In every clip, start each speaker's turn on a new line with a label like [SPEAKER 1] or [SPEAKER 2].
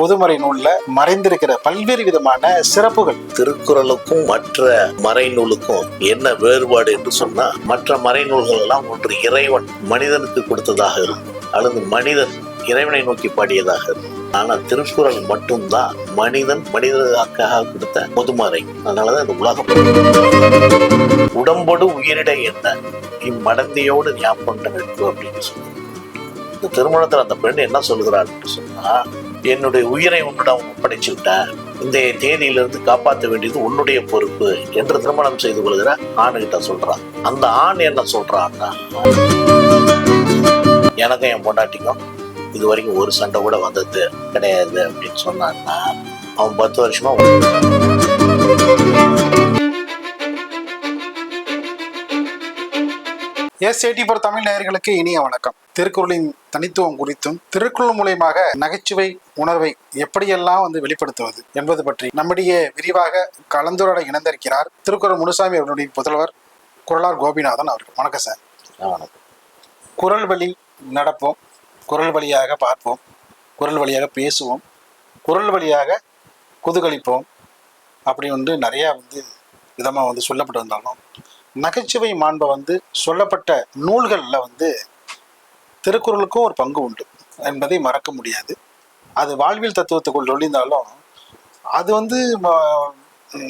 [SPEAKER 1] பொதுமறை நூல்ல மறைந்திருக்கிற பல்வேறு விதமான சிறப்புகள்.
[SPEAKER 2] திருக்குறளுக்கும் மற்ற மறைநூலுக்கும் என்ன வேறுபாடு என்று சொன்னா மற்ற மறைநூல்கள் எல்லாம் ஒன்று இறைவன் மனிதனுக்கு கொடுத்ததாக இருக்கும். அல்லது மனிதன் இறைவனை நோக்கி பாடியதாக இருக்கும். ஆனா திருக்குறள் மட்டும்தான் மனிதன் மனிதனுக்காக கொடுத்த பொதுமறை. அதனாலதான் இந்த உலகம். உடம்போடு உயிரிட என்ன? இம்மடந்தையோடு ஞாபகம் நட்பு அப்படின்னு சொல்லுது இந்த திருமணத்தில் அந்த பெண் என்ன சொல்லுகிறாள் சொன்னா என்னுடைய உயிரை உன்னிடம் ஒப்படைச்சு விட்டேன் இந்த தேதியிலிருந்து காப்பாற்ற வேண்டியது உன்னுடைய பொறுப்பு என்று திருமணம் செய்து கொள்கிற ஆணுகிட்ட சொல்றான். அந்த ஆண் என்ன சொல்றான்னா எனக்கும் என் பொண்டாட்டிக்கும் இது வரைக்கும் ஒரு சண்டை கூட வந்தது கிடையாது அப்படின்னு சொன்னான்னா அவன் பத்து வருஷமா
[SPEAKER 1] எஸ் ஃபார் தமிழ் நேயர்களுக்கு இனிய வணக்கம். திருக்குறளின் தனித்துவம் குறித்தும் திருக்குறள் மூலியமாக நகைச்சுவை உணர்வை எப்படியெல்லாம் வந்து வெளிப்படுத்துவது என்பது பற்றி நம்மிடையே விரிவாக கலந்துரையாட இணைந்திருக்கிறார் திருக்குறள் முனுசாமி அவர்களுடைய புதல்வர் குரலார் கோபிநாதன் அவர்கள். வணக்கம் சார்.
[SPEAKER 2] அவனுக்கு
[SPEAKER 1] குரல் வழி நடப்போம் குரல் வழியாக பார்ப்போம் குரல் வழியாக பேசுவோம் குரல் வழியாக குதூகலிப்போம் அப்படி வந்து நிறையா வந்து விதமாக வந்து சொல்லப்பட்டு வந்தாலும் நகைச்சுவை மாண்பை வந்து சொல்லப்பட்ட நூல்களில் வந்து திருக்குறளுக்கும் ஒரு பங்கு உண்டு என்பதை மறக்க முடியாது. அது வாழ்வியல் தத்துவத்துக்குள் சொல்லியிருந்தாலும் அது வந்து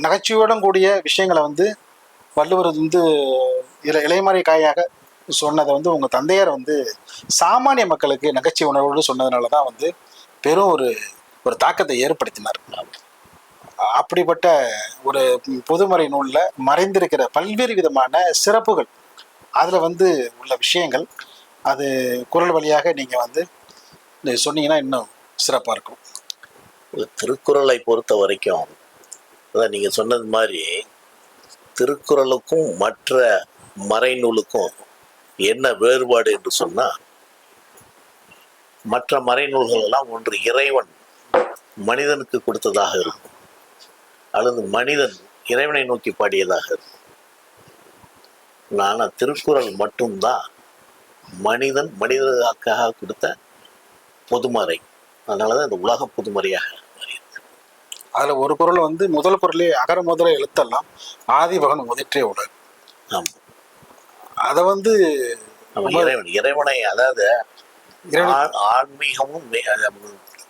[SPEAKER 1] நகைச்சுவையுடன் கூடிய விஷயங்களை வந்து வள்ளுவர் வந்து இள இளைமறை காயாக சொன்னதை வந்து உங்கள் தந்தையார் வந்து சாமானிய மக்களுக்கு நகைச்சுவை உணர்வோடு சொன்னதுனால தான் வந்து பெரும் ஒரு ஒரு தாக்கத்தை ஏற்படுத்தினார். அப்படிப்பட்ட ஒரு பொதுமறை நூலில் மறைந்திருக்கிற பல்வேறு விதமான சிறப்புகள். அதில் வந்து உள்ள விஷயங்கள் அது குரல் வழியாக நீங்கள் வந்து சொன்னீங்கன்னா இன்னும் சிறப்பாக இருக்கும்.
[SPEAKER 2] திருக்குறளை பொறுத்த வரைக்கும் அதான் நீங்க சொன்னது மாதிரி திருக்குறளுக்கும் மற்ற மறைநூலுக்கும் என்ன வேறுபாடு என்று சொன்னா மற்ற மறைநூல்கள் எல்லாம் ஒன்று இறைவன் மனிதனுக்கு கொடுத்ததாக இருக்கும். அல்லது மனிதன் இறைவனை நோக்கி பாடியதாக இருக்கும். ஆனா திருக்குறள் மட்டும்தான் மனிதன் மனிதனுக்காக கொடுத்த பொதுமறை. அதனாலதான் இந்த உலக பொதுமறையாக மாறியது
[SPEAKER 1] அதில் ஒரு குரல் வந்து முதல் குரலே அகர முதல எழுத்தெல்லாம் ஆதிபகன் முதற்றே உலகு
[SPEAKER 2] ஆமா.
[SPEAKER 1] அதை வந்து
[SPEAKER 2] இறைவன் இறைவனை அதாவது ஆன்மீகமும்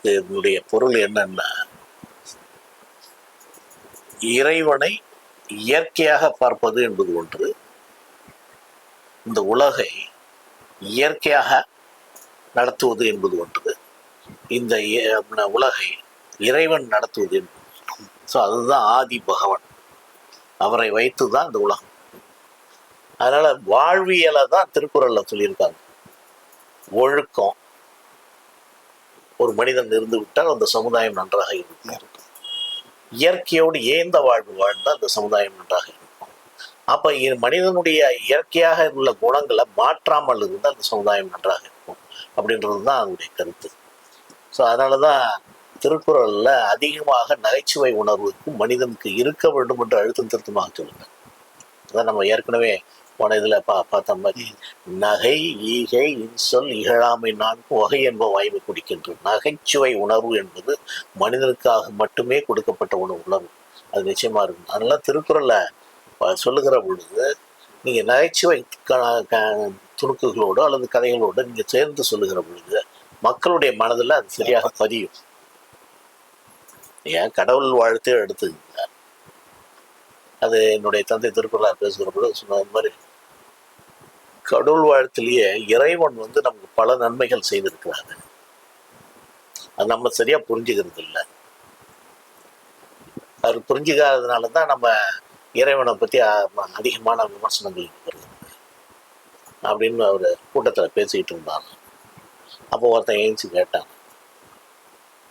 [SPEAKER 2] இதனுடைய பொருள் என்னன்னா இறைவனை இயற்கையாக பார்ப்பது என்பது ஒன்று. இந்த உலகை இயற்கையாக நடத்துவது என்பது ஒன்று. இந்த உலகை இறைவன் நடத்துவது என்பது ஸோ அதுதான் ஆதி பகவன். அவரை வைத்து தான் இந்த உலகம். அதனால வாழ்வியலை தான் திருக்குறளில் சொல்லியிருக்காங்க. ஒழுக்கம். ஒரு மனிதன் இருந்து விட்டால் அந்த சமுதாயம் நன்றாக இருக்கும். இயற்கையோடு ஏந்த வாழ்வு வாழ்ந்தால் அந்த சமுதாயம் நன்றாக இருக்கும். அப்ப இ- மனிதனுடைய இயற்கையாக உள்ள குணங்களை மாற்றாமல் இருந்தால் அந்த சமுதாயம் நன்றாக இருக்கும் அப்படின்றது தான் அதனுடைய கருத்து. ஸோ அதனால தான் திருக்குறள்ல அதிகமாக நகைச்சுவை உணர்வுக்கு மனிதனுக்கு இருக்க வேண்டும் என்று அழுத்தம் திருத்தமாக சொல்லுங்கள் அதான் நம்ம ஏற்கனவே போன இதுல பா பார்த்த மாதிரி நகை ஈகை இன்சொல் இகழாமை நான்கு வகை என்ப வாய்மை குடிக்கின்றது நகைச்சுவை உணர்வு என்பது மனிதனுக்காக மட்டுமே கொடுக்கப்பட்ட ஒரு உணர்வு. அது நிச்சயமா இருக்கும். அதனால திருக்குறள்ல சொல்லுகிற பொழுது நீங்க நகைச்சுவை துணுக்குகளோடு அல்லது கதைகளோடு நீங்க சேர்ந்து சொல்லுகிற பொழுது மக்களுடைய மனதுல அது சரியாக பதியும். ஏன்? கடவுள் வாழ்த்தே எடுத்துக்கங்க. அது என்னுடைய தந்தை திருக்குறளார் பேசுகிற பொழுது சொன்ன மாதிரி கடவுள் வாழ்த்திலேயே இறைவன் வந்து நமக்கு பல நன்மைகள் செய்திருக்கிறாரு. அது நம்ம சரியா புரிஞ்சுக்கிறது இல்லை அவர் புரிஞ்சுக்காததுனால தான் நம்ம இறைவனை பத்தி அதிகமான விமர்சனங்கள் அப்படின்னு அவர் கூட்டத்துல பேசிக்கிட்டு இருந்தாங்க அப்போ ஒருத்தன் ஏஞ்சி கேட்டாங்க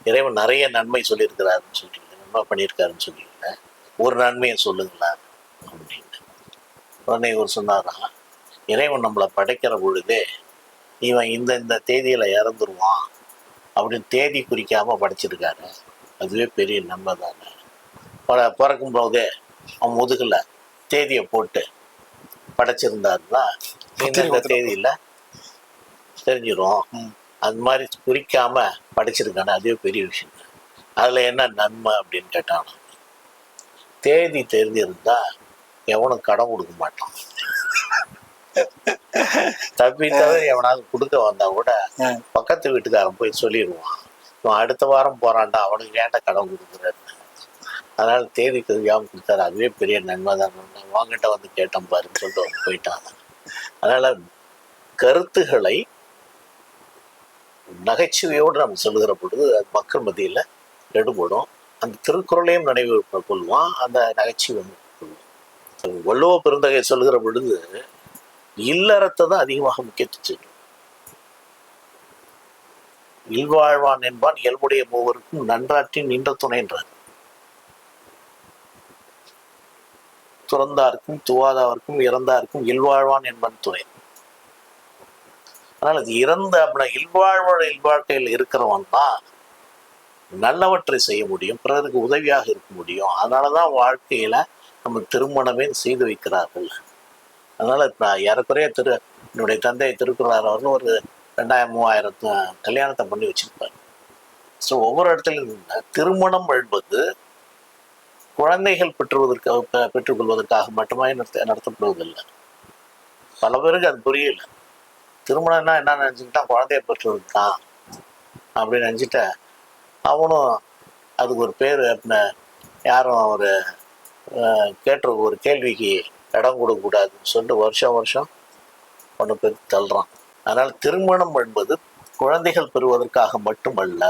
[SPEAKER 2] இறைவன் நிறைய நன்மை சொல்லியிருக்கிறாருன்னு சொல்லிட்டு நன்மை பண்ணியிருக்காருன்னு சொல்றீங்க. ஒரு நன்மையை சொல்லுங்களேன் அப்படின்னு. உடனே இவர் சொன்னாராம் இறைவன் நம்மளை படைக்கிற பொழுதே இவன் இந்த இந்த தேதியில இறந்துருவான் அப்படின்னு தேதி குறிக்காம படைச்சிருக்காரு. அதுவே பெரிய நன்மை தானே. பிற- பிறக்கும் போதே அவன் முதுகுல தேதியை போட்டு படைச்சிருந்தாருன்னா இந்த தேதியில தெரிஞ்சிரும்.
[SPEAKER 1] ம்.
[SPEAKER 2] அது மாதிரி குறிக்காம படைச்சிருக்கானே அதுவே பெரிய விஷயம். அதுல என்ன நன்மை அப்படின்னு கேட்டான் தேதி தெரிஞ்சிருந்தா எவனும் கடன் கொடுக்க மாட்டான். தப்பி தவிர எவனாவது கொடுக்க வந்தா கூட. பக்கத்து வீட்டுக்காரன் போய் சொல்லிடுவான். இவன் அடுத்த வாரம் போறான்டா அவனுக்கு ஏன்டா கடன் கொடுக்குறாரு அதனால தேதி தெரியாம கொடுத்தாரு. அதுவே பெரிய நன்மை தான். வாங்கிட்ட வந்து கேட்டேன் பாருன்னு சொல்லிட்டு போயிட்டான். அதனால கருத்துக்களை நகைச்சுவையோடு நம்ம சொல்லுகிற பொழுது அது மக்கள் மத்தியில் எடுபடும். அந்த திருக்குறளையும் நினைவு கொள்வான் அந்த நகைச்சுவை கொள்வான் வள்ளுவ பெருந்தகை சொல்லுகிற பொழுது இல்லறத்தை தான் அதிகமாக முக்கியத்துவம் செய்யும். இல்வாழ்வான் என்பான் இயல்புடைய மூவருக்கும் நன்றாற்றி நின்ற துணைன்றார் துறந்தார்க்கும் துவாதாவிற்கும் இறந்தார்க்கும் இல்வாழ்வான் என்பன் துணை. அதனால அது இறந்த அப்படின்னா இல்வாழ்வோட இல்வாழ்க்கையில் இருக்கிறவன் தான் நல்லவற்றை செய்ய முடியும் பிறருக்கு உதவியாக இருக்க முடியும். அதனாலதான் வாழ்க்கையில நம்ம திருமணமே செய்து வைக்கிறார்கள். அதனால் இப்போ ஏறக்குறைய திரு என்னுடைய தந்தை திருக்குறார் வந்து ஒரு ரெண்டாயிரம் மூவாயிரம் கல்யாணத்தை பண்ணி வச்சுருப்பார். ஸோ ஒவ்வொரு இடத்துலையும் திருமணம் என்பது குழந்தைகள் பெற்றுவதற்காக பெற்றுக்கொள்வதற்காக மட்டுமே நடத்த நடத்தப்படுவதில்லை. பல பேருக்கு அது புரியல. திருமணம்னா என்ன நினச்சிக்கிட்டா குழந்தைய பெற்றுவதுதான் அப்படின்னு நினச்சிட்ட அவனும் அதுக்கு ஒரு பேர் அப்படின்ன யாரும் ஒரு அஹ், கேட்ட ஒரு கேள்விக்கு இடம் கொடுக்கக்கூடாதுன்னு சொல்லிட்டு வருஷம் வருஷம் ஒன்று பேர் தள்ளுறான். அதனால் திருமணம் என்பது குழந்தைகள் பெறுவதற்காக மட்டுமல்ல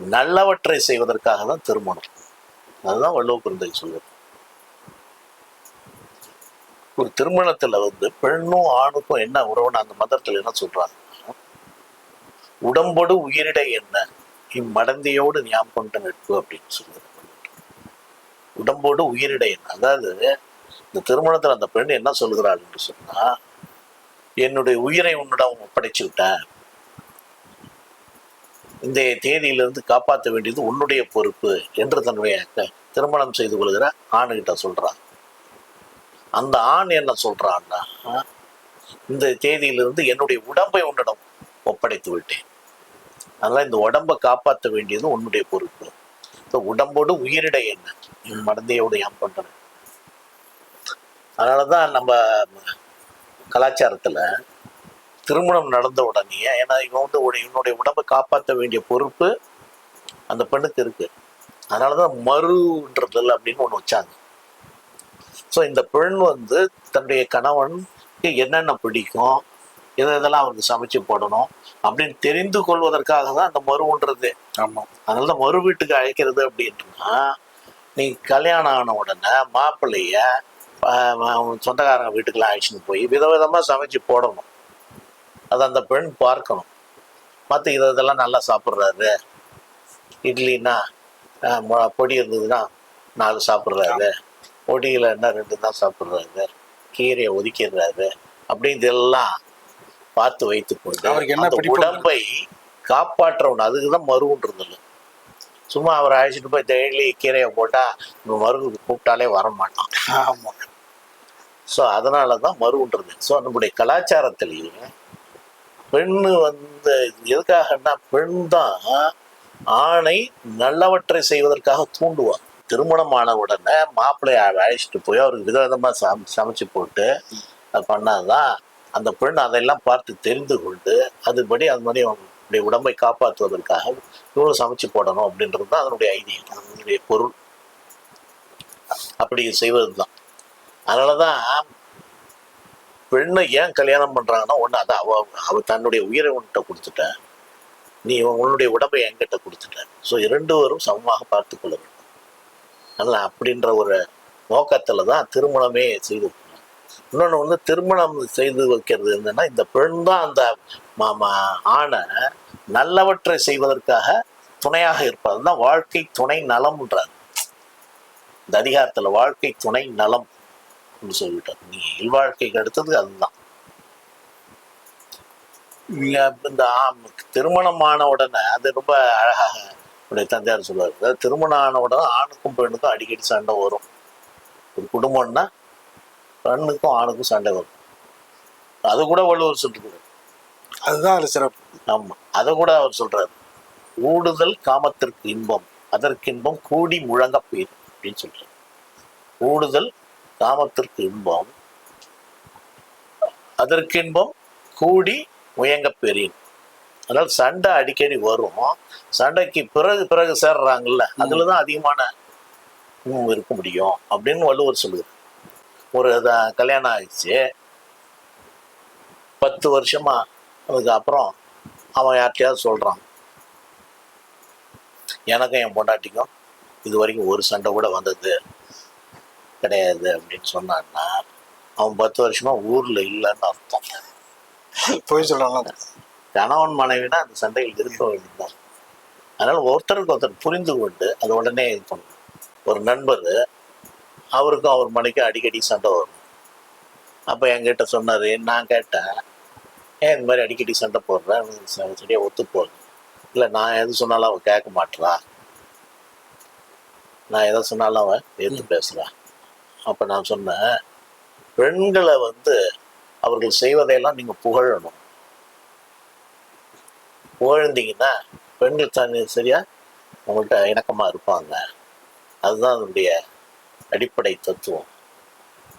[SPEAKER 2] நல்லவற்றை செய்வதற்காக தான் திருமணம். அதுதான் வள்ளுவ குழந்தை சொல்லுது. ஒரு திருமணத்துல வந்து பெண்ணும் ஆணுக்கும் என்ன உறவுன்னு அந்த மதத்துல என்ன சொல்றாங்க? உடம்போடு உயிரிடை என்ன? இம்மடந்தையோடு ஞாபகம் கொண்ட நட்பு அப்படின்னு சொல்லுது. உடம்போடு உயிரிடை என்ன? அதாவது இந்த திருமணத்தில் அந்த பெண் என்ன சொல்கிறாள் என்று சொன்னா என்னுடைய உயிரை உன்னிடம் ஒப்படைச்சு விட்டேன். இந்த தேதியிலிருந்து காப்பாற்ற வேண்டியது உன்னுடைய பொறுப்பு என்று தன்னுடைய திருமணம் செய்து கொள்கிற ஆணுகிட்ட சொல்கிறான் அந்த ஆண் என்ன சொல்றான்னா இந்த தேதியிலிருந்து என்னுடைய உடம்பை உன்னிடம் ஒப்படைத்து விட்டேன். அதனால இந்த உடம்பை காப்பாற்ற வேண்டியது உன்னுடைய பொறுப்பு. இந்த உடம்போடு உயிரிடை என்ன? என் ஏன் பண்ணுறேன் பண்றேன் அதனாலதான் நம்ம கலாச்சாரத்துல திருமணம் நடந்த உடனே ஏன்னா இவன் வந்து உடைய- இவனுடைய உடம்பை காப்பாற்ற வேண்டிய பொறுப்பு அந்த பெண்ணுக்கு இருக்கு. அதனாலதான் மறுன்றதில் அப்படின்னு ஒண்ணு வச்சாங்க. ஸோ இந்த பெண் வந்து தன்னுடைய கணவனுக்கு என்னென்ன பிடிக்கும் எது எதெல்லாம் அவருக்கு சமைச்சு போடணும் அப்படின்னு தெரிந்து கொள்வதற்காக தான் அந்த மருவுன்றது.
[SPEAKER 1] ஆமாம்
[SPEAKER 2] அதனால தான் மறு வீட்டுக்கு அழைக்கிறது அப்படின்னா நீ கல்யாணம் ஆன உடனே மாப்பிள்ளைய சொந்தக்காரங்க வீட்டுக்கெல்லாம் அழைச்சின்னு போய் விதவிதமா சமைச்சு போடணும். அதை அந்த பெண் பார்க்கணும். மற்ற இதை இதெல்லாம் நல்லா சாப்பிட்றாரு. இட்லின்னா பொடி இருந்ததுன்னா நாலு சாப்பிட்றாரு. பொடியில் என்ன ரெண்டு தான் சாப்பிட்றாரு. கீரையை ஒதுக்கிடுறாரு. அப்படின்னு இதெல்லாம் பார்த்து வைத்துக்கொண்டு
[SPEAKER 1] அவருக்கு என்ன?
[SPEAKER 2] உடம்பை காப்பாற்றவன் அதுக்கு தான் மருவுன்றது சும்மா அவரை அழைச்சிட்டு போய் டெய்லி கீரையை போட்டா இந்த மருவுக்கு கூப்பிட்டாலே வர மாட்டான்
[SPEAKER 1] ஆமாம்
[SPEAKER 2] ஸோ அதனால தான் மருவுன்றது ஸோ நம்முடைய கலாச்சாரத்திலேயே பெண்ணு வந்து எதுக்காகன்னா பெண் தான் ஆணை நல்லவற்றை செய்வதற்காக தூண்டுவார் திருமணம் ஆன உடனே மாப்பிள்ளைய அழைச்சிட்டு போய் அவருக்கு விதவிதமாக சம் சமைச்சு போட்டு அது பண்ணாதான் அந்த பெண் அதெல்லாம் பார்த்து தெரிந்து கொண்டு அதுபடி அது மாதிரி அவனுடைய உடம்பை காப்பாற்றுவதற்காக இவ்வளவு சமைச்சு போடணும் அப்படின்றது தான் அதனுடைய ஐதீகம் அதனுடைய பொருள். அப்படி செய்வது தான் அதனாலதான் பெண்ணை ஏன் கல்யாணம் பண்றாங்கன்னா ஒண்ணு அதான் அவ அவ தன்னுடைய உயிரை உன்கிட்ட கொடுத்துட்ட நீ உன்னுடைய உடம்பை என்கிட்ட கொடுத்துட்ட. ஸோ இரண்டு பேரும் சமமாக பார்த்து கொள்ள வேண்டும். அதனால அப்படின்ற ஒரு நோக்கத்துல தான் திருமணமே செய்து வைக்கணும். இன்னொன்று வந்து திருமணம் செய்து வைக்கிறது என்னன்னா இந்த பெண் தான் அந்த மாமா ஆணை நல்லவற்றை செய்வதற்காக துணையாக இருப்பது. தான் வாழ்க்கை துணை நலம்ன்றார் இந்த அதிகாரத்தில் வாழ்க்கை துணை நலம். அப்படின்னு சொல்லிட்டார் நீ இல்வாழ்க்கைக்கு அடுத்தது அதுதான். இந்த ஆம், திருமணம் ஆன உடனே அது ரொம்ப அழகாக என்னுடைய தந்தையார் சொல்லுவார் திருமணம் ஆன உடனே ஆணுக்கும் பெண்ணுக்கும் அடிக்கடி சண்டை வரும். ஒரு குடும்பம்னா பெண்ணுக்கும் ஆணுக்கும் சண்டை வரும். அது கூட வள்ளுவர் சொல்லிருக்காரு
[SPEAKER 1] அதுதான் அதில் சிறப்பு.
[SPEAKER 2] ஆமா அதை கூட அவர் சொல்றாரு. ஊடுதல் காமத்திற்கு இன்பம் அதற்கின்பம் கூடி முழங்க பெயர் அப்படின்னு சொல்றாரு. கூடுதல் காமத்திற்கு இன்பம். அதற்கின்பம் கூடி முயங்க பெரியன் அதனால சண்டை அடிக்கடி வரும். சண்டைக்கு பிறகு பிறகு சேர்றாங்கல்ல அதுலதான் அதிகமான இன்பம் இருக்க முடியும் அப்படின்னு வள்ளுவர் சொல்லுது ஒரு கல்யாணம் ஆயிடுச்சு. பத்து வருஷமா அதுக்கு அப்புறம் அவன் யார்கிட்டயாவது சொல்றான். எனக்கும் என் பொண்டாட்டிக்கும் இது வரைக்கும் ஒரு சண்டை கூட வந்தது. கிடையாது அப்படின்னு சொன்னான்னா அவன் பத்து வருஷமா ஊர்ல இல்லைன்னு அர்த்தம்.
[SPEAKER 1] போய் சொல்லலாம்
[SPEAKER 2] கணவன் மனைவினா அந்த சண்டைகள் இருக்க வேண்டியதுதான். அதனால ஒருத்தருக்கு ஒருத்தர் புரிந்து கொண்டு அது உடனே இது பண்ணணும். ஒரு நண்பர் அவருக்கும் அவர் மனைக்கும் அடிக்கடி சண்டை வரும். அப்போ என்கிட்ட சொன்னார் நான் கேட்டேன் ஏன் இந்த மாதிரி அடிக்கடி சண்டை போடுறேன் சரியாக ஒத்து போகுது இல்லை நான் எது சொன்னாலும் அவன் கேட்க மாட்றா? நான் எதை சொன்னாலும் அவன் ஏற்று பேசுகிறான் அப்போ நான் சொன்னேன் பெண்களை வந்து அவர்கள் செய்வதையெல்லாம் நீங்கள் புகழணும். புகழ்ந்தீங்கன்னா பெண்கள் தனி சரியா? உங்கள்கிட்ட இணக்கமாக இருப்பாங்க. அதுதான் அதனுடைய அடிப்படை தத்துவம்.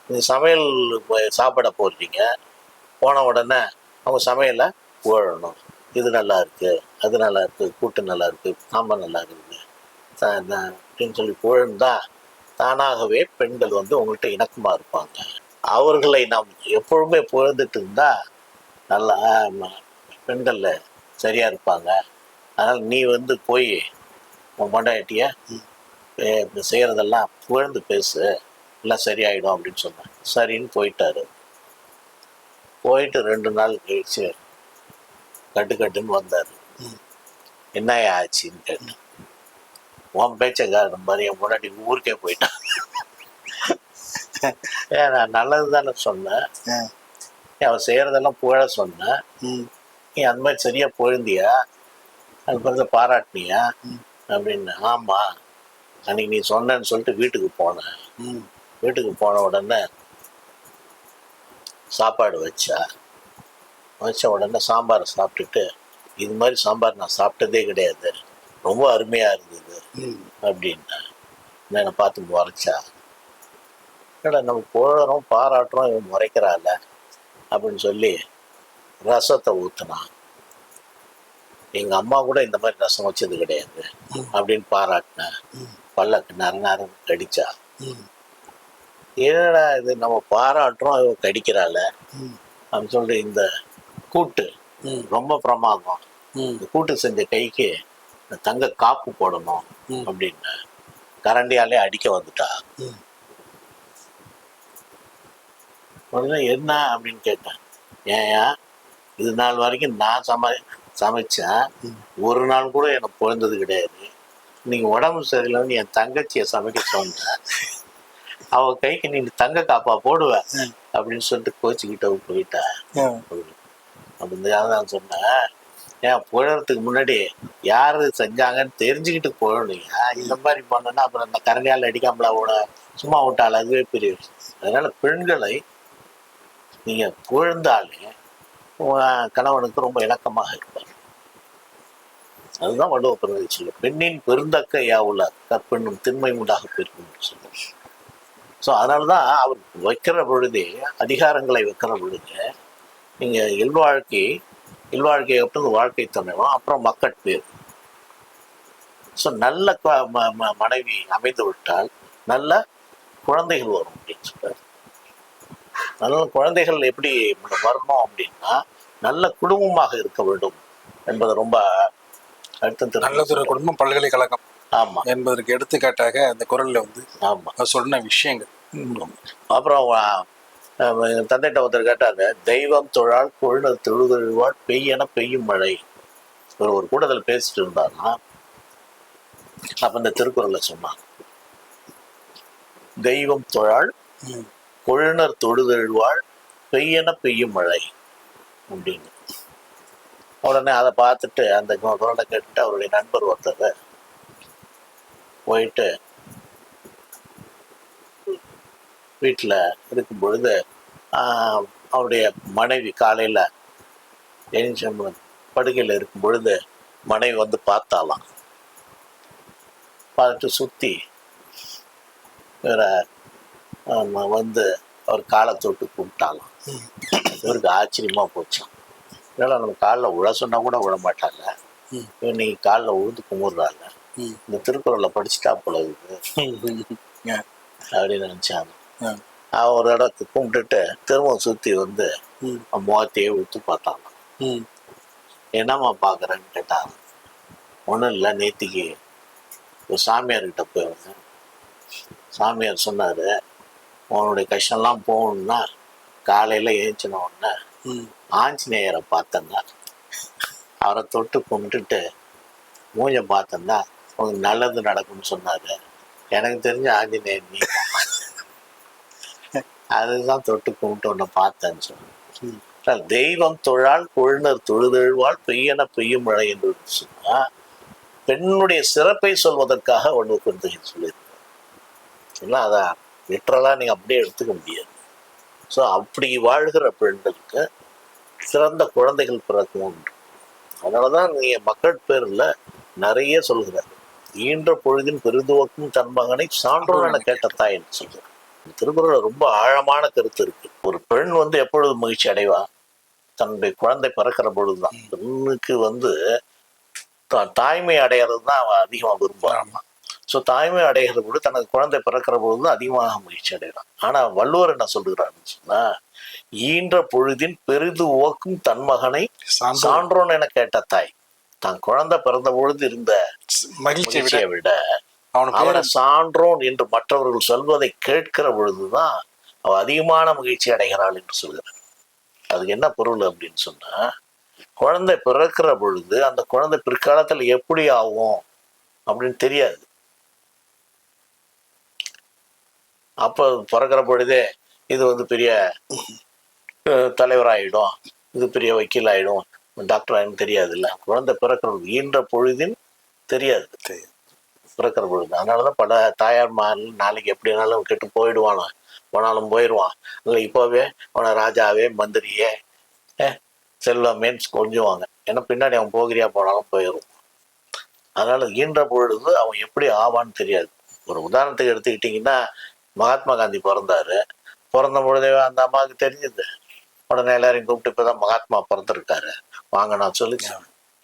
[SPEAKER 2] நீங்கள் சமையல் சாப்பிட போடுறீங்க போன உடனே அவங்க சமையலை புகழணும். இது நல்லா இருக்கு அது நல்லா இருக்கு கூட்டு நல்லா இருக்கு சாம்பார் நல்லா இருக்குது அப்படின்னு சொல்லி புகழ்ந்தா தானாகவே பெண்கள் வந்து உங்கள்கிட்ட இணக்கமாக இருப்பாங்க. அவர்களை நாம் எப்பொழுதுமே புகழ்ந்துட்டு இருந்தா நல்லா ம- பெண்கள்ல சரியா இருப்பாங்க. அதனால் நீ வந்து போய் உன் பொண்டாட்டிய இப்படி புகழ்ந்து பேசு. எல்லாம் சரியாயிடும் அப்படின்னு சொன்னேன் சரின்னு போயிட்டாரு. போயிட்டு ரெண்டு நாள் கழிச்சு கட்டு கட்டுன்னு வந்தார். என்ன ஆச்சுன்னு கேட்டேன். உன் பேச்சை காரணம் மாதிரி என் முன்னாடி ஊருக்கே போயிட்டான். ஏன் நான் நல்லது தானே சொன்னேன் அவன் செய்யறதெல்லாம் புகழ சொன்னேன். நீ அந்த மாதிரி சரியா பொழுந்தியா அது பிறகு பாராட்டினியா? அப்படின்னு ஆமா. அன்னைக்கு நீ சொன்னேன்னு சொல்லிட்டு வீட்டுக்கு போனேன்.
[SPEAKER 1] ம்.
[SPEAKER 2] வீட்டுக்கு போன உடனே சாப்பாடு வச்சா வச்ச உடனே சாம்பாரை சாப்பிட்டுட்டு இது மாதிரி சாம்பார் நான் சாப்பிட்டதே கிடையாது. ரொம்ப அருமையா இருந்தது. அப்படின்னா என்னை பார்த்து முறைச்சா என்னடா நம்ம புகழறோம் பாராட்டுறோம் இவன் முறைக்கிறாள் அப்படின்னு சொல்லி ரசத்தை ஊத்துனான். எங்க அம்மா கூட இந்த மாதிரி ரசம் வச்சது கிடையாது. அப்படின்னு பாராட்டினேன் பல்லக்கு நர நேரம் கடிச்சா. என்னடா இது நம்ம பாராட்டுறோம் இவ கடிக்கிறாள் அப்படின்னு சொல்லிட்டு இந்த கூட்டு ரொம்ப பிரமாதம். இந்த கூட்டு செஞ்ச கைக்கு இந்த தங்க காப்பு போடணும். அப்படின்னு கரண்டியாலே அடிக்க வந்துட்டா. உடனே என்ன அப்படின்னு கேட்டேன். ஏன்யா இது நாள் வரைக்கும் நான் சமை சமைச்சேன். ஒரு நாள் கூட எனக்கு பிறந்தது கிடையாது. நீங்க உடம்பு சரியில்லைன்னு என் தங்கச்சியை சமைக்க சொன்னேன். அவ கைக்கு நீ தங்க காப்பா போடுவ அப்படின்னு சொல்லிட்டு கோச்சிக்கிட்ட போயிட்டா.
[SPEAKER 1] ம்
[SPEAKER 2] அப்படின்றதுக்காக நான் சொன்னேன். ஏன் புழறதுக்கு முன்னாடி யாரு செஞ்சாங்கன்னு தெரிஞ்சுக்கிட்டு புழணுங்க இந்த மாதிரி பண்ணோன்னா அப்புறம் அந்த கரண்டியால் அடிக்காமல விட சும்மா விட்டால் அதுவே பெரிய விஷயம். அதனால பெண்களை நீங்க புகழ்ந்தாலே கணவனுக்கு ரொம்ப இணக்கமாக இருப்பார். அதுதான் வள்ளுவ பிறகு சொல்லு பெண்ணின் பெருந்தக்க யாவுல கற்பெண்ணும் திண்மை உண்டாக பெருக்கும் சொல்லுவார் ஸோ அதனால தான் அவர் வைக்கிற பொழுதே அதிகாரங்களை வைக்கிற பொழுது நீங்க இல்வாழ்க்கை இல்வாழ்க்கை அப்புறம் வாழ்க்கை துணைவம் அப்புறம் மக்கட்பேர் ஸோ நல்ல மனைவி அமைந்து விட்டால் நல்ல குழந்தைகள் வரும் அப்படின்னு சொல்றாரு. நல்ல குழந்தைகள் எப்படி வரணும் அப்படின்னா நல்ல குடும்பமாக இருக்க வேண்டும் என்பது ரொம்ப அழுத்தம்
[SPEAKER 1] நல்லதொரு குடும்பம் பல்கலைக்கழகம்
[SPEAKER 2] ஆமா.
[SPEAKER 1] என்பதற்கு எடுத்துக்காட்டாக அந்த குரல்ல வந்து
[SPEAKER 2] ஆமா.
[SPEAKER 1] சொன்ன விஷயங்கள்.
[SPEAKER 2] அப்புறம் தந்தைகிட்ட ஒருத்தர் கேட்டாங்க தெய்வம் தொழால் கொழுநர் தொழுதழுவாள் பெய்யன பெய்யும் மழை. ஒரு ஒரு கூட்டத்தில் பேசிட்டு இருந்தாருன்னா அப்ப இந்த திருக்குறளை சொன்னான் தெய்வம் தொழால்
[SPEAKER 1] கொழுனர்
[SPEAKER 2] கொழுநர் தொழுதெழுவாள் பெய்யன பெய்யும் மழை. அப்படின்னு. உடனே அதை பார்த்துட்டு அந்த குரலை கேட்டுட்டு அவருடைய நண்பர் ஒருத்தர் போயிட்டு வீட்டில் இருக்கும் பொழுது அவருடைய மனைவி காலையில் எழுந்து படுக்கையில் இருக்கும் பொழுது மனைவி வந்து பார்த்தாலாம் பார்த்துட்டு சுற்றி வேற ஆமா, வந்து அவர் காலை தொட்டு கும்பிட்டாலாம் இவருக்கு ஆச்சரியமா போச்சான் இதெல்லாம் நம்ம காலில் விழ சொன்னா கூட விழ மாட்டாங்க. நீ காலில் உழுது கும்பிடுறாங்க. இந்த திருக்குறளை படிச்சுட்டா போல
[SPEAKER 1] ஆ.
[SPEAKER 2] அப்படின்னு நினைச்சாங்க. ஒரு இடத்துக்கு கும்பிட்டுட்டு திரும்ப சுற்றி வந்து முகத்தையே ஊத்து பார்த்தாங்க. என்னம்மா பார்க்குறேன்னு கேட்டாங்க ஒன்றும் இல்லை நேத்திக்கு ஒரு சாமியார்கிட்ட போய் வந்தேன். சாமியார் சொன்னார் உன்னுடைய கஷ்டம்லாம் போகணும்னா காலையில் ஏஞ்சின உடனே. ஆஞ்சநேயரை பார்த்தேன்னா அவரை தொட்டு கும்பிட்டுட்டு மூஞ்ச பார்த்தேன்னா உனக்கு நல்லது நடக்கும்னு சொன்னார். எனக்கு தெரிஞ்ச ஆஞ்சநேயர் நீ அதுதான் தொட்டு கும்பிட்டு உன்னை பார்த்தேன்னு சொன்னேன். தெய்வம் தொழால் கொழுனர் தொழுதெழுவால் பெய்யன பெய்யும் மழை என்று சொன்னா பெண்ணுடைய சிறப்பை சொல்வதற்காக ஒன்று கொண்டு சொல்லியிருக்கேன் இல்லை அதை லிட்டரலாக நீங்கள் அப்படியே எடுத்துக்க முடியாது. ஸோ அப்படி வாழ்கிற பெண்களுக்கு சிறந்த குழந்தைகள் பிறக்கும் அதனால தான் நீங்கள் மக்கள் பேரில் நிறைய சொல்கிறார். ஈன்ற பொழுதின் பெருதுவக்கும் தன் மகனை சான்றோர் என கேட்ட என்று சொல்கிறார். திருக்குறள் ரொம்ப ஆழமான கருத்து இருக்கு. ஒரு பெண் வந்து எப்பொழுது மகிழ்ச்சி அடைவா? தன்னுடைய குழந்தை பிறக்கிற பொழுதுதான். பெண்ணுக்கு வந்து தாய்மை அடையிறது தான் அவன் அதிகமாக விரும்புறான் ஸோ தாய்மை அடைகிற பொழுது தனது குழந்தை பிறக்கிற பொழுது தான் அதிகமாக மகிழ்ச்சி அடைகிறான் ஆனா வள்ளுவர் என்ன சொல்லுகிறாருன்னு சொன்னா ஈன்ற பொழுதின் பெரிது ஓக்கும் தன் மகனை சான்றோன். என கேட்ட தாய் தான் குழந்தை பிறந்த பொழுது இருந்த
[SPEAKER 1] மகிழ்ச்சியை விட
[SPEAKER 2] அவனை சான்றோன் என்று மற்றவர்கள் சொல்வதை கேட்கிற பொழுதுதான் அவ அதிகமான மகிழ்ச்சி அடைகிறாள் என்று சொல்கிறார். அதுக்கு என்ன பொருள் அப்படின்னு சொன்னா குழந்தை பிறக்கிற பொழுது அந்த குழந்தை பிற்காலத்துல எப்படி ஆகும் அப்படின்னு தெரியாது. அப்ப பிறக்கிற பொழுதே இது வந்து பெரிய அஹ், தலைவராயிடும். இது பெரிய வக்கீல் ஆயிடும் டாக்டர் ஆயிடும் தெரியாது இல்ல குழந்தை பிறக்கிறது ஈன்ற பொழுதின் தெரியாது.
[SPEAKER 1] தெரியாது.
[SPEAKER 2] பிறக்கிற பொழுது. அதனாலதான் பல தாயார்மார் நாளைக்கு எப்படினாலும் கெட்டு போயிடுவானோ. போனாலும் போயிடுவான் இல்லை இப்போவே அவனை ராஜாவே மந்திரியே செல்வமேன்னு கொஞ்சுவாங்க. ஏன்னா பின்னாடி அவன் போகிறியா போனாலும் போயிடும் அதனால ஈன்ற பொழுது அவன் எப்படி ஆவான்னு தெரியாது. ஒரு உதாரணத்துக்கு எடுத்துக்கிட்டிங்கன்னா மகாத்மா காந்தி பிறந்தாரு. பிறந்த பொழுதே அந்த அம்மாவுக்கு தெரிஞ்சது. உடனே எல்லாரையும் கூப்பிட்டு இப்பதான் மகாத்மா பிறந்திருக்காரு. வாங்க நான் சொல்லுங்க.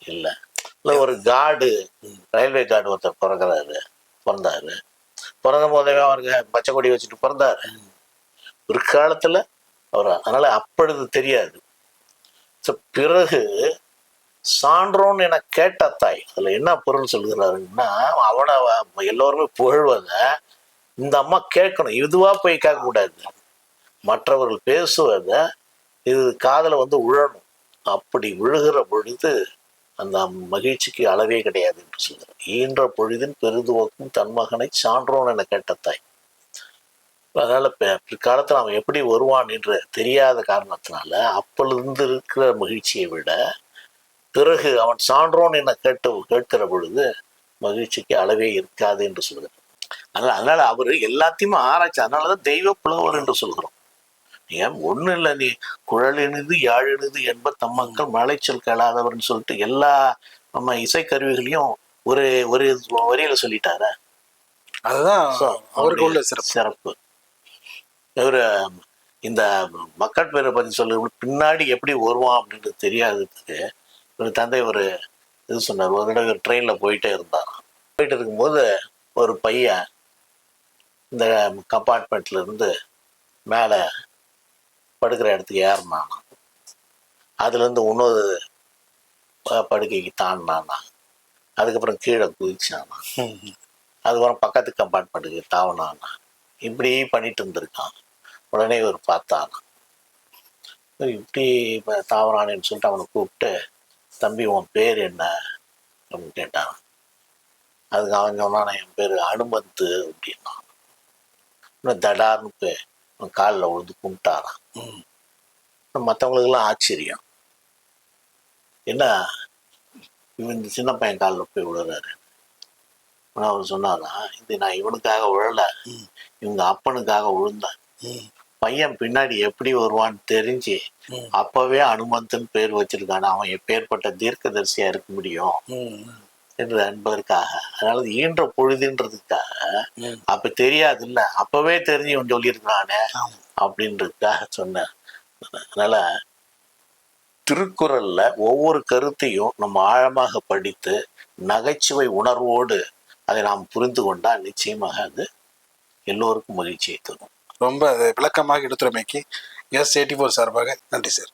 [SPEAKER 2] இல்லை. இல்லை ஒரு கார்டு ரயில்வே கார்டு ஒருத்தர் பிறகுறாரு பிறந்தாரு. பிறந்த போதே அவருக்கு பச்சை கொடி வச்சுட்டு பிறந்தாரு. பிற்காலத்துல அவர் அதனால அப்பொழுது தெரியாது. பிறகு சான்றோன் என கேட்ட தாய் அதுல என்ன பொருள் சொல்கிறாருன்னா அவனை அவ- எல்லோருமே புகழ்வத இந்த அம்மா கேட்கணும். இதுவா போய் கேட்க கூடாது மற்றவர்கள் பேசுவத இது காதுல வந்து உழணும். அப்படி விழுகிற பொழுது அந்த மகிழ்ச்சிக்கு அளவே கிடையாது என்று சொல்கிறார். ஈன்ற பொழுதின் பெருதுவக்கும் தன் மகனை சான்றோன் என கேட்ட தாய். அதனால் பி- பிற்காலத்துல அவன் எப்படி வருவான் என்று தெரியாத காரணத்தினால அப்பொழுது இருக்கிற மகிழ்ச்சியை விட பிறகு அவன் சான்றோன் என கேட்டு கேட்கிற பொழுது மகிழ்ச்சிக்கு அளவே இருக்காது என்று சொல்கிறார். அதனால அதனால அவர் எல்லாத்தையும் ஆராய்ச்சி அதனாலதான் தெய்வ புலவர் என்று சொல்கிறோம். ஏன்? ஒண்ணு இல்லை நீ. குழலினுது யாழினுது என்ப தம்மக்கள் மலைச்சொல் கேளாதவர்னு சொல்லிட்டு எல்லா நம்ம இசைக்கருவிகளையும் ஒரு ஒரு வரியில சொல்லிட்டார?
[SPEAKER 1] அதுதான் அவருக்கு உள்ள சிறப்பு.
[SPEAKER 2] சிறப்பு. இவரு இந்த மக்கள் பேரை பத்தி சொல்லு பின்னாடி எப்படி வருவான் அப்படின்றது தெரியாததுக்கு ஒரு தந்தை ஒரு இது சொன்னார். ஒரு தடவை ட்ரெயினில் போயிட்டே இருந்தாராம் போயிட்டு இருக்கும்போது ஒரு பையன் இந்த கம்பார்ட்மெண்ட்ல இருந்து மேலே படுக்கிற இடத்துக்கு ஏறினானா அதுலேருந்து இன்னொரு படுக்கைக்கு தாண்டினானா அதுக்கப்புறம் கீழே குதிச்சானா அதுக்கப்புறம் பக்கத்து கம்பார்ட்மெண்ட்டுக்கு தாவனானா இப்படி பண்ணிட்டு இருந்திருக்கான். உடனே இவர் பார்த்தானா இப்படி இப்ப சொல்லிட்டு அவனை கூப்பிட்டு தம்பி உன் பேர் என்ன? அப்படின்னு கேட்டான். அதுக்கு அவன் சொன்னான் என் பேர் அனுமந்து அப்படின்னா இன்னும் தடார்னு பேர் காலில் விழுந்து கும்பிட்டாரான்
[SPEAKER 1] ம்.
[SPEAKER 2] மற்றவங்களுக்கெல்லாம் ஆச்சரியம் என்ன இவன் இந்த சின்ன பையன் காலில் போய் விழுறாரு அவர் சொன்னாரா இது நான் இவனுக்காக விழல. இவங்க அப்பனுக்காக விழுந்தேன். பையன் பின்னாடி எப்படி வருவான்னு தெரிஞ்சு. அப்பவே அனுமந்தன் பேர் வச்சிருக்கான அவன் எப்பேற்பட்ட தீர்க்கதரிசியா இருக்க முடியும். என்று என்பதற்காக அதனால அது ஈன்ற பொழுதுன்றதுக்காக. அப்ப தெரியாது இல்ல அப்பவே தெரிஞ்சு இவன் சொல்லியிருக்கானே
[SPEAKER 1] ஆமா.
[SPEAKER 2] அப்படின்றதுக்காக சொன்னேன். அதனால திருக்குறள்ல ஒவ்வொரு கருத்தையும் நம்ம ஆழமாக படித்து நகைச்சுவை உணர்வோடு அதை நாம் புரிந்து கொண்டால் நிச்சயமாக அது எல்லோருக்கும் மகிழ்ச்சியை தரும்.
[SPEAKER 1] ரொம்ப விளக்கமாக எடுத்துரைமைக்கு எஸ் எயிட்டி ஃபோர் சார்பாக நன்றி சார்.